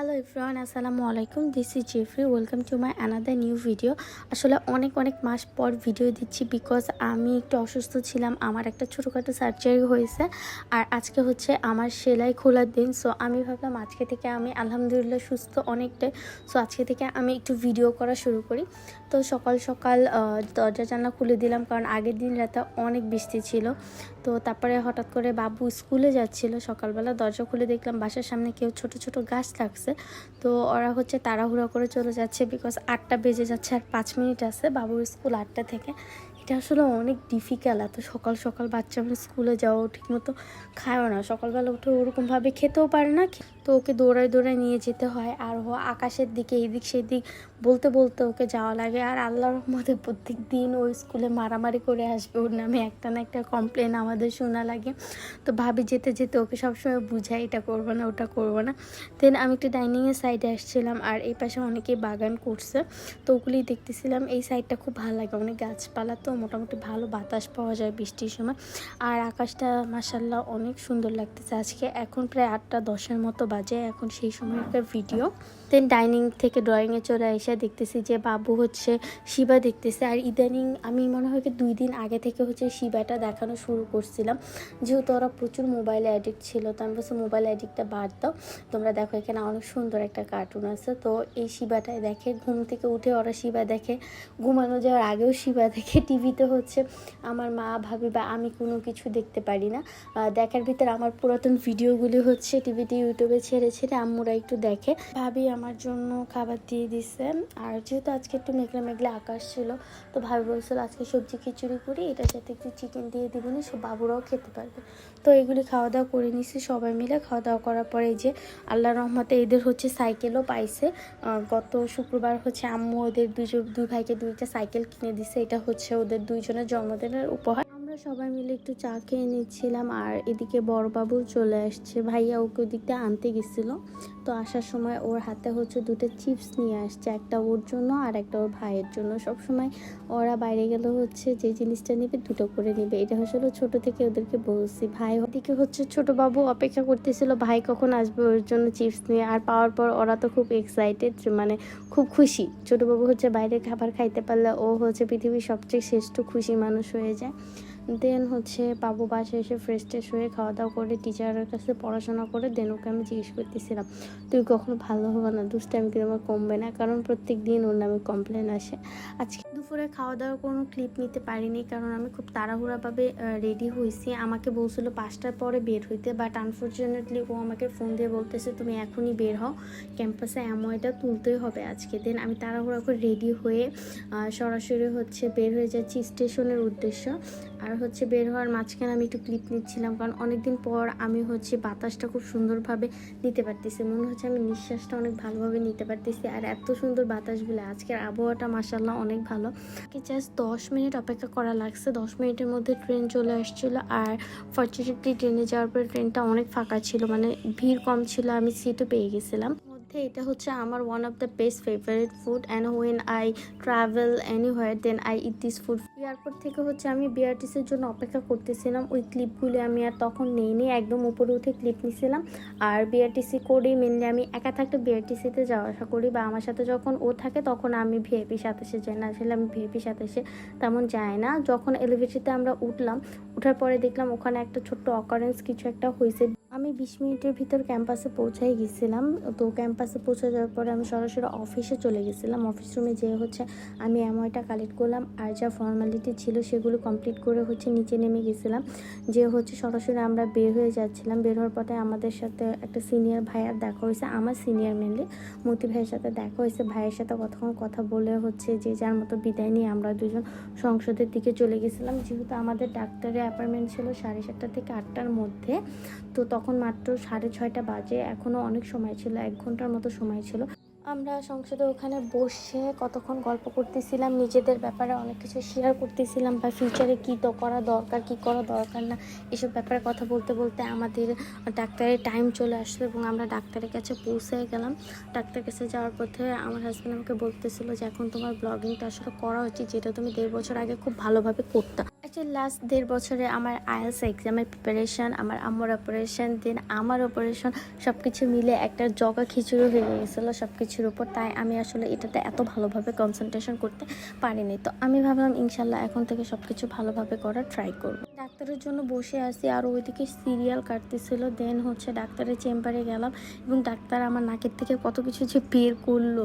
Hello ইফরান আসসালামু আলাইকুম this is Jeffrey welcome to my another new video আসলে অনেক অনেক মাস পর ভিডিও দিচ্ছি বিকজ আমি একটু অসুস্থ ছিলাম। আমার একটা ছোটোখাটো সার্জারি হয়েছে। আর আজকে হচ্ছে আমার সেলাই খোলার দিন। সো আমি ভাবলাম আজকে থেকে আমি আলহামদুলিল্লাহ সুস্থ অনেকটাই সো আজকে থেকে আমি একটু ভিডিও করা শুরু করি। তো সকাল সকাল দরজা, জানলা খুলে দিলাম। কারণ আগের দিন রাতে অনেক বৃষ্টি ছিল। তো তারপরে হঠাৎ করে বাবু স্কুলে যাচ্ছিল। সকালবেলা দরজা খুলে দেখলাম বাসার সামনে কেউ ছোট ছোট গাছ লাগছে তো ওরা হচ্ছে তাড়াহুড়া করে চলে যাচ্ছে বিকজ আটটা বেজে যাচ্ছে আর পাঁচ মিনিট আছে বাবুর স্কুল আটটা থেকে। এটা আসলে অনেক ডিফিকাল্ট এত সকাল সকাল বাচ্চা আমরা স্কুলে যাওয়া ঠিকমতো খায়ও না। সকালবেলা উঠে ওরকমভাবে খেতেও পারে না তো ওকে দৌড়ায় দৌড়ায় নিয়ে যেতে হয়। আর ও আকাশের দিকে, এদিক সেদিক বলতে বলতে ওকে যাওয়া লাগে। আর আল্লাহর রহমতে প্রত্যেক দিন ওই স্কুলে মারামারি করে আসবে ওর নামে। একটা না একটা কমপ্লেন আমাদের শোনা লাগে। তো ভাবি যেতে যেতে ওকে সবসময় বুঝাই, এটা করব না, ওটা করব না। দেন আমি একটু ডাইনিংয়ের সাইডে আসছিলাম। আর এই পাশে অনেকেই বাগান করছে। তো ওগুলি দেখতেছিলাম। এই সাইডটা খুব ভালো লাগে। অনেক গাছপালা তো, মোটামুটি ভালো বাতাস পাওয়া যায় বৃষ্টির সময়। আর আকাশটা মাসাল্লাহ অনেক সুন্দর লাগতেছে। আজকে এখন প্রায় আটটা দশের মতো বাজে। এখন সেই সময়কার ভিডিও দেন ডাইনিং থেকে ড্রয়িংয়ে চলে এসে দেখতেছি, যে বাবু হচ্ছে শিবা দেখতেছে। আর ইদানিং আমি মনে হয় কি দুই দিন আগে থেকে হচ্ছে শিবাটা দেখানো শুরু করছিলাম। যেহেতু ওরা প্রচুর মোবাইল অ্যাডিক্ট ছিল, তো আমি বলছি মোবাইল অ্যাডিক্টটা বাদ দাও। তোমরা দেখো এখানে অনেক সুন্দর একটা কার্টুন আছে। তো এই শিবাটায় দেখে, ঘুম থেকে উঠে ওরা শিবা দেখে। ঘুমানো যাওয়ার আগেও শিবা দেখে। টিভিতে হচ্ছে আমার মা, ভাবি বা আমি কোনো কিছু দেখতে পারি না। দেখার ভিতরে আমার পুরাতন ভিডিওগুলি হচ্ছে টিভিতে, ইউটিউবে ছেড়ে ছেড়ে আম্মুরা একটু দেখে। ভাবি আমার জন্য খাবার দিয়ে দিছে। আর যেহেতু আজকে একটু মেঘলা মেঘলা আকাশ ছিল, তো ভাবি বলছিল আজকে সবজি খিচুড়ি করি এটার সাথে একটু চিকেন দিয়ে দিবনি সব বাবুরাও খেতে পারবে। তো এগুলি খাওয়া দাওয়া করে নিছি সবাই মিলে। খাওয়া দাওয়া করার পরে এই যে আল্লাহ রহমতে এদের হচ্ছে সাইকেলও পাইছে। গত শুক্রবার হচ্ছে আম্মু ওদের দুজন দুই ভাইকে দুইটা সাইকেল কিনে দিছে, এটা হচ্ছে ওদের দুইজনের জন্মদিনের উপহার। আমরা সবাই মিলে একটু চা খেয়ে নিচ্ছিলাম আর এদিকে বড়বাবু চলে আসছে, ভাইয়া ওকে ওদিকটা আনতে গেছিল। তো আসার সময় ওর হাতে হচ্ছে দুটো চিপস নিয়ে আসছে, একটা ওর জন্য আর একটা ওর ভাইয়ের জন্য। সব সময় ওরা বাইরে গেলে হচ্ছে যে জিনিসটা নেবে, দুটো করে নেবে। এটা আসলে ছোট থেকে ওদেরকে বলছি। ভাই ওদিকে হচ্ছে ছোট বাবু অপেক্ষা করতেছিল, ভাই কখন আসবে ওর জন্য চিপস নিয়ে? আর পাওয়ার পর ওরা তো খুব এক্সাইটেড মানে খুব খুশি। ছোট বাবু হচ্ছে বাইরের খাবার খাইতে পারলে ও হচ্ছে পৃথিবীর সবচেয়ে শ্রেষ্ঠ খুশি মানুষ হয়ে যায়। দেন হচ্ছে বাবু বাসায় এসে ফ্রেশ ট্রেশ হয়ে খাওয়া দাওয়া করে টিচারের কাছে পড়াশোনা করে দেন ওকে আমি জিজ্ঞেস করতেছিলাম তুই কখনো ভালো হবে না দুষ্টামি কিন্তু আমার কমবে না, কারণ প্রত্যেক দিন ওর নামে কমপ্লেন আসে। আজকে দুপুরে খাওয়া দাওয়ার কোনো ক্লিপ নিতে পারিনি, কারণ আমি খুব তাড়াহুড়াভাবে রেডি হয়েছি আমাকে বলছিল পাঁচটার পরে বের হইতে বাট আনফর্চুনেটলি ও আমাকে ফোন দিয়ে বলতেছে, তুমি এখনই বের হও। ক্যাম্পাসে অ্যামওয়েটা তুলতেই হবে আজকে দেন। আমি তাড়াহুড়া করে রেডি হয়ে সরাসরি হচ্ছে বের হয়ে যাচ্ছি স্টেশনের উদ্দেশ্য। আর হচ্ছে বের হওয়ার মাঝখানে আমি একটু ক্লিপ নিচ্ছিলাম, কারণ অনেকদিন পর আমি হচ্ছে বাতাসটা খুব সুন্দরভাবে নিতে পারতেছি। মনে হচ্ছে আমি নিঃশ্বাসটা অনেক ভালোভাবে নিতে পারতেছি, আর এত সুন্দর বাতাসগুলো। আজকের আবহাওয়াটা মাসাল্লাহ অনেক ভালো। জাস্ট দশ মিনিট অপেক্ষা করা লাগছে। দশ মিনিটের মধ্যে ট্রেন চলে আসছিল, আর ফর্চুনেটলি ট্রেনে যাওয়ার পর ট্রেনটা অনেক ফাঁকা ছিল মানে ভিড় কম ছিল, আমি সিটও পেয়ে গেছিলাম। মধ্যে এটা হচ্ছে আমার one of the best favourite food and when I travel anywhere then I eat this food airport থেকে হচ্ছে আমি বিআরটিসির জন্য অপেক্ষা করতেছিলাম। ওই ক্লিপগুলি আমি আর তখন নেইনি, একদম উপরে উঠে ক্লিপ নিছিলাম। আর বিআরটিসি করেই মেনলি আমি একা থাকতে বিআরটিসিতে যাওয়া আসা করি বা আমার সাথে যখন ও থাকে তখন আমি ভিআইপি সাতাশে যাই, না আসলে আমি ভিআইপি সাতাশে তেমন যাই না। যখন এলিভেটরিতে আমরা উঠলাম ওঠার পরে দেখলাম ওখানে একটা ছোট্ট অকারেন্স কিছু একটা হয়েছে আমি বিশ মিনিটের ভিতর ক্যাম্পাসে পৌঁছাই গেছিলাম। তো ক্যাম্পাসে পৌঁছে যাওয়ার পরে আমি সরাসরি অফিসে চলে গেছিলাম। অফিস রুমে যেয়ে হচ্ছে আমি অ্যামওয়েটা কালেক্ট করলাম আর যা ফর্মালিটি ছিল সেগুলো কমপ্লিট করে হচ্ছে নিচে নেমে গেছিলাম। যে হচ্ছে সরাসরি আমরা বের হয়ে যাচ্ছিলাম। বের হওয়ার পথে আমাদের সাথে একটা সিনিয়র ভাইয়ার দেখা হয়েছে। আমার সিনিয়র মেনলি মতি ভাইয়ের সাথে দেখা হয়েছে। ভাইয়ের সাথে কতক্ষণ কথা বলে হচ্ছে যে যার মতো বিদায় নিয়ে আমরা দুজন সংসদের দিকে চলে গেছিলাম। যেহেতু আমাদের ডাক্তারের অ্যাপয়েন্টমেন্ট ছিল সাড়ে সাতটা থেকে আটটার মধ্যে, তো তখন মাত্র সাড়ে ছয়টা বাজে। এখনও অনেক সময় ছিল, এক ঘণ্টার মতো সময় ছিল। আমরা সংসদে ওখানে বসে কতক্ষণ গল্প করতেছিলাম, নিজেদের ব্যাপারে অনেক কিছু শেয়ার করতেছিলাম বা ফিউচারে কী তো করা দরকার, কী করা দরকার না, এসব ব্যাপারে কথা বলতে বলতে আমাদের ডাক্তারের টাইম চলে আসলো এবং আমরা ডাক্তারের কাছে পৌঁছে গেলাম। ডাক্তারের কাছে যাওয়ার পথে আমার হাজব্যান্ড আমাকে বলতেছিল যে, এখন তোমার ব্লগিংটা আসলে করা উচিত, যেটা তুমি দেড় বছর আগে খুব ভালোভাবে করতাম অ্যাকচুয়ালি লাস্ট দেড় বছরে আমার আইএলস এক্সামের প্রিপারেশন আমার আম্মুর অপারেশন দেন আমার অপারেশন সব কিছু মিলে একটা জগা খিচুড়ি হয়ে গেছিল সব কিছুর উপর। তাই আমি আসলে এটাতে এত ভালোভাবে কনসেন্ট্রেশন করতে পারিনি। তো আমি ভাবলাম, ইনশাল্লাহ এখন থেকে সব কিছু ভালোভাবে করার ট্রাই করব। ডাক্তারের জন্য বসে আছি, আর ওইদিকে সিরিয়াল কাটতেছিল দেন হচ্ছে ডাক্তারের চেম্বারে গেলাম, এবং ডাক্তার আমার নাকের থেকে কত কিছু যে বের করল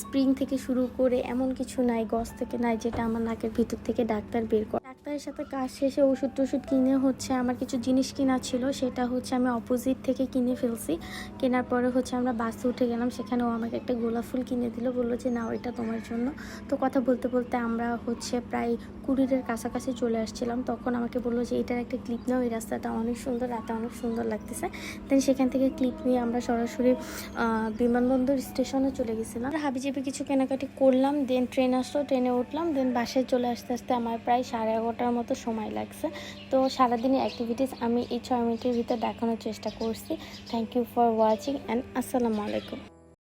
স্প্রিং থেকে শুরু করে এমন কিছু নাই গস থেকে নাই, যেটা আমার নাকের ভিতর থেকে ডাক্তার বের করে ডাক্তারের সাথে কাজ শেষে ওষুধ টষুধ কিনে হচ্ছে আমার কিছু জিনিস কিনা ছিল, সেটা হচ্ছে আমি অপোজিট থেকে কিনে ফেলছি। কেনার পরে হচ্ছে আমরা বাসে উঠে গেলাম সেখানে ও আমাকে একটা গোলাপ ফুল কিনে দিল, বলল যে না ওইটা তোমার জন্য। তো কথা বলতে বলতে আমরা হচ্ছে প্রায় কুড়িরের কাছাকাছি চলে আসছিলাম। তখন আমাকে বলল যে, এটার একটা ক্লিপ নাও, এই রাস্তাটা অনেক সুন্দর, রাতে অনেক সুন্দর লাগতেছে। দেন সেখান থেকে ক্লিপ নিয়ে আমরা সরাসরি বিমানবন্দর স্টেশনে চলে গেছিলাম। হাবি হাবিজাবি কিছু কেনাকাটি করলাম দেন ট্রেন আসলো ট্রেনে উঠলাম দেন বাসায় চলে আসতে আসতে আমার প্রায় সাড়ে এগারোটার মতো সময় লাগছে। তো সারাদিনের অ্যাক্টিভিটিস আমি এই ছয় মিনিটের ভিতরে দেখানোর চেষ্টা করছি। Thank you for watching and আসসালামু আলাইকুম।